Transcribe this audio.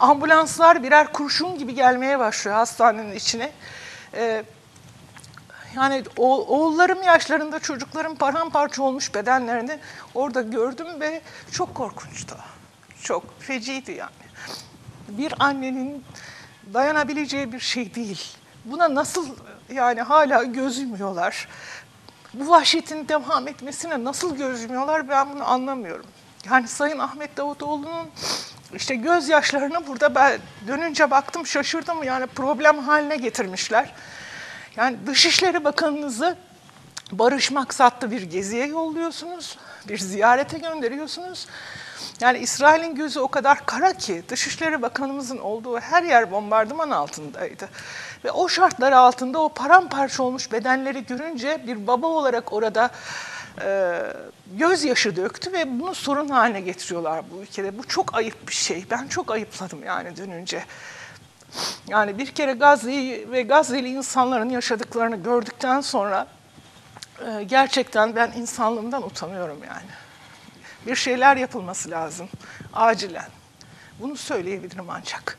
Ambulanslar birer kurşun gibi gelmeye başlıyor hastanenin içine. Ee, yani oğullarım yaşlarında çocukların paramparça olmuş bedenlerini orada gördüm ve çok korkunçtu. Çok feciydi yani. Bir annenin dayanabileceği bir şey değil. Buna nasıl yani hala göz yumuyorlar? Bu vahşetin devam etmesine nasıl göz yumuyorlar ben bunu anlamıyorum. Yani Sayın Ahmet Davutoğlu'nun işte gözyaşlarını burada ben dönünce baktım şaşırdım yani problem haline getirmişler. Yani Dışişleri Bakanınızı barış maksatlı bir geziye yolluyorsunuz, bir ziyarete gönderiyorsunuz. Yani İsrail'in gözü o kadar kara ki Dışişleri Bakanımızın olduğu her yer bombardıman altındaydı. Ve o şartlar altında o paramparça olmuş bedenleri görünce bir baba olarak orada e, gözyaşı döktü ve bunu sorun haline getiriyorlar bu ülkede. Bu çok ayıp bir şey. Ben çok ayıpladım yani dönünce. Yani bir kere Gazze'yi ve Gazze'li insanların yaşadıklarını gördükten sonra e, gerçekten ben insanlığımdan utanıyorum yani. Bir şeyler yapılması lazım acilen. Bunu söyleyebilirim ancak.